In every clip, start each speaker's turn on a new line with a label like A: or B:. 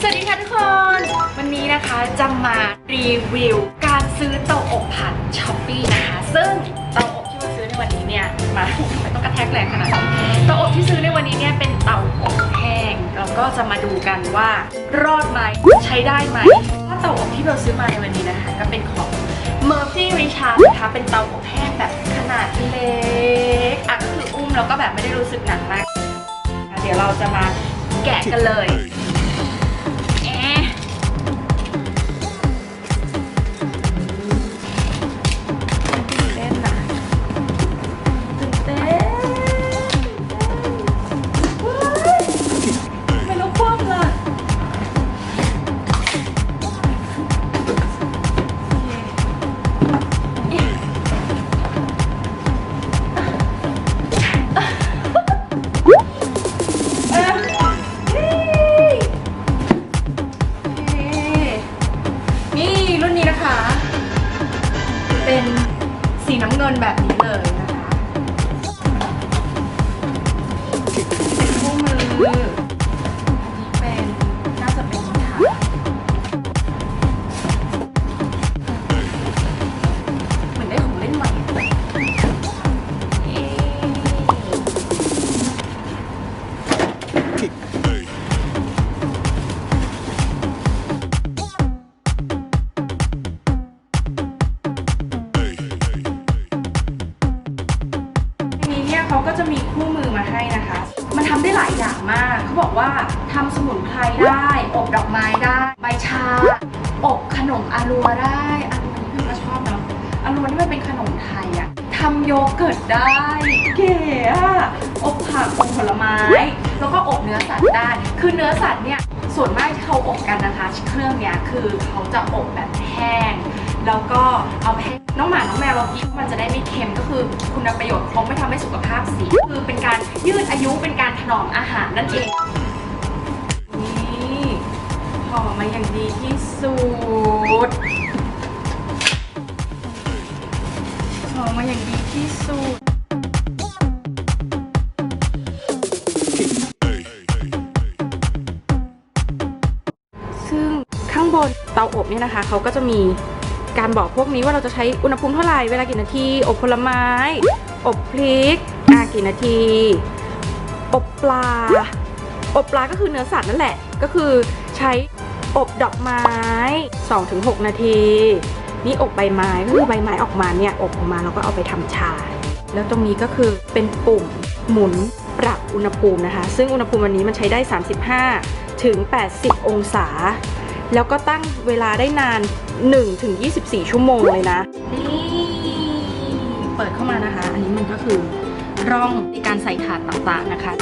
A: สวัสดีค่ะทุกคน วันนี้นะคะจะมารีวิวการซื้อเตาอบผ่านช้อปปี้นะคะ ซึ่งเตาอบที่มาซื้อในวันนี้เนี่ยมาไมต้องกระแทกแรงขนาดนี้เตาอบที่ซื้อในวันนี้เนี่ยเป็นเตาอบแห้งเราก็จะมาดูกันว่ารอดไหมใช้ได้ไหมถ้าเตาอบที่เราซื้อมาในวันนี้นะคะ ก็เป็นของ Murphy Richard นะคะเป็นเตาอบแห้งแบบขนาดเล็กอะก็คืออุ้มแล้วก็แบบไม่ได้รู้สึกหนักมากเดี๋ยวเราจะมาแกะกันเลย ว่าทำสมุนไพรได้ อบดอกไม้ได้ ใบชา อบขนมอารัวได้อารัวนี่พี่ก็ชอบนะอารัวนี่มันเป็นขนมไทยอะทำโยเกิร์ตได้ เก๋อะอบผักอบผลไม้ แล้วก็อบเนื้อสัตว์ได้ คือเนื้อสัตว์เนี่ยส่วนมากที่เขาอบกันนะคะ เครื่องเนี้ยคือเขาจะอบแบบแห้งแล้วก็เอาไปให้น้องหมา น้องแมวเรากินมันจะได้ไม่เค็มก็คือคุณประโยชน์ครบไม่ทำให้สุขภาพเสียคือเป็นการยืดอายุเป็นการถนอมอาหารนั่นเอง ห่อมาอย่างดีที่สุดห่อมาอย่างดีที่สุด ซึ่งข้างบนเตาอบเนี่ยนะคะ เขาก็จะมีการบอกพวกนี้ว่าเราจะใช้อุณหภูมิเท่าไหร่ เวลากี่นาที อบผลไม้ อบพริกอากี่นาที อบปลา อบปลาก็คือเนื้อสัตว์นั่นแหละ ก็คือใช้ อบดอกไม้ 2-6 นาที นี่อบใบไม้ก็คือใบไม้ออกมาเนี่ยอบออกมาเราก็เอาไปทำชา แล้วตรงนี้ก็คือเป็นปุ่มหมุนปรับอุณหภูมินะคะ ซึ่งอุณหภูมิวันนี้มันใช้ได้ 35 ถึง 80 องศา แล้วก็ตั้งเวลาได้นาน 1 ถึง 24 ชั่วโมงเลยนะนี่เปิดเข้ามานะคะ อันนี้มันก็คือร่องในการใส่ถาดต่างๆนะคะ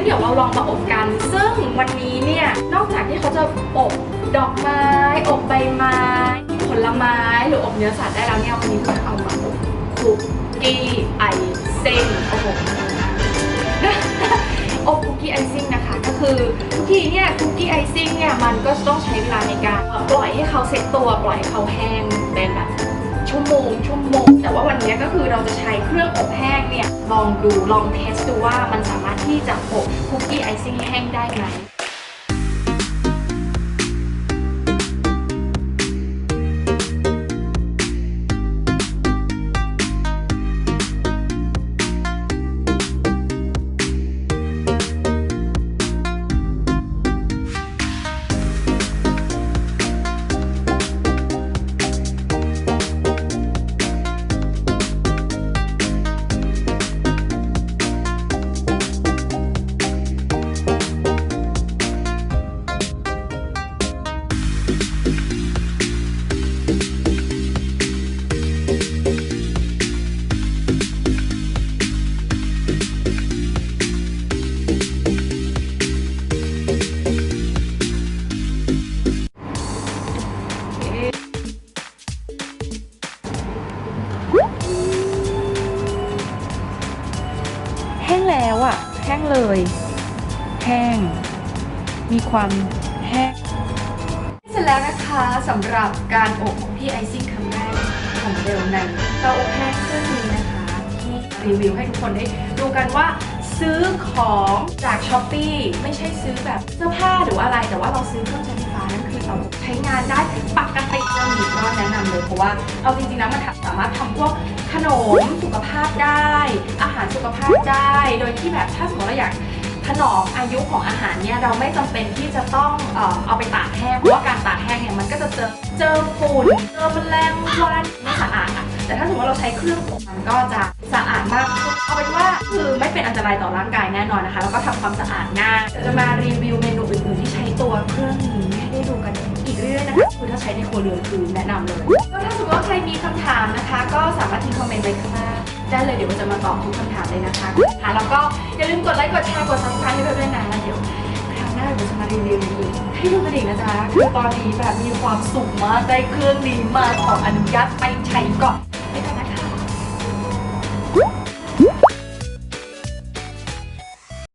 A: งั้นเดี๋ยวเราลองมาอบกัน ซึ่งวันนี้เนี่ย นอกจากที่เขาจะอบดอกไม้ อบใบไม้ ผลไม้หรืออบเนื้อสัตว์ได้แล้วเนี่ยวันนี้ก็จะเอามาอบคุกกี้ไอซิ่งโอ้โหอบคุกกี้ไอซิ่งนะคะก็คือทุกทีเนี่ยคุกกี้ไอซิ่งเนี่ยมันก็ต้องใช้เวลาในการปล่อยให้เขาเซ็ตตัวปล่อยให้เขาแห้งเป็นแบบ ชั่วโมงชั่วโมง แต่ว่าวันนี้ก็คือเราจะใช้เครื่องอบแห้งเนี่ยลองดูลองเทสดูว่ามันสามารถที่จะอบคุกกี้ไอซิ่งแห้งได้ไหม แล้วอะ่ะแห้งเลย แห้ง มีความแห้ง เสร็จแล้วนะคะสำหรับการอบคุกกี้ไอซิ่งครั้งแรกของเดลในเตาอบแห้งเครื่องนี้นะคะ ที่รีวิวให้ทุกคนได้ดูกันว่าซื้อของจากช้อปปีไม่ใช่ซื้อแบบเสื้อผ้าหรืออะไร แต่ว่าเราซื้อเครื่องใช้ไฟฟ้านั่นคือเตาใช้งานได้ปกติเรื่องนี้ก็แนะนำเลยเพราะว่าเอาจริงๆแล้วมันสามารถทำพวก ขนมสุขภาพได้ อาหารสุขภาพได้ โดยที่แบบถ้าสมมติเราอยากถนอมอายุของอาหารเนี่ยเราไม่จำเป็นที่จะต้องเอ่อเอาไปตากแห้งเพราะว่าการตากแห้งเนี่ยมันก็จะเจอเจอฝุ่นเจอแมลงวันไม่สะอาดอะแต่ถ้าสมมติเราใช้เครื่องอบมันก็จะสะอาดมากขึ้นเอาเป็นว่าคือไม่เป็นอันตรายต่อร่างกายแน่นอนนะคะ แล้วก็ทำความสะอาดง่ายจะมารีวิวเมนูอื่นๆที่ใช้ตัวเครื่องนี้ให้ได้ดูกันอีกเรื่อยๆนะคะคือถ้าใช้ในครัวเรือนคือแนะนำเลยก็ถ้าสมมติว่าใครมีคำถามนะคะ ก็สามารถ คอมเมนต์ไว้ข้างล่างได้เลยเดี๋ยวเราจะมาตอบทุกคำถามเลยนะคะค่ะแล้วก็อย่าลืมกดไลค์กดแชร์กด subscribe ให้เราด้วยนะเดี๋ยวคราวหน้าเราจะมารีวิวอีกให้ดูกันอีกนะจ๊ะคือตอนนี้แบบมีความสุขมากได้เครื่องนี้มาขออนุญาตไปใช้ก่อน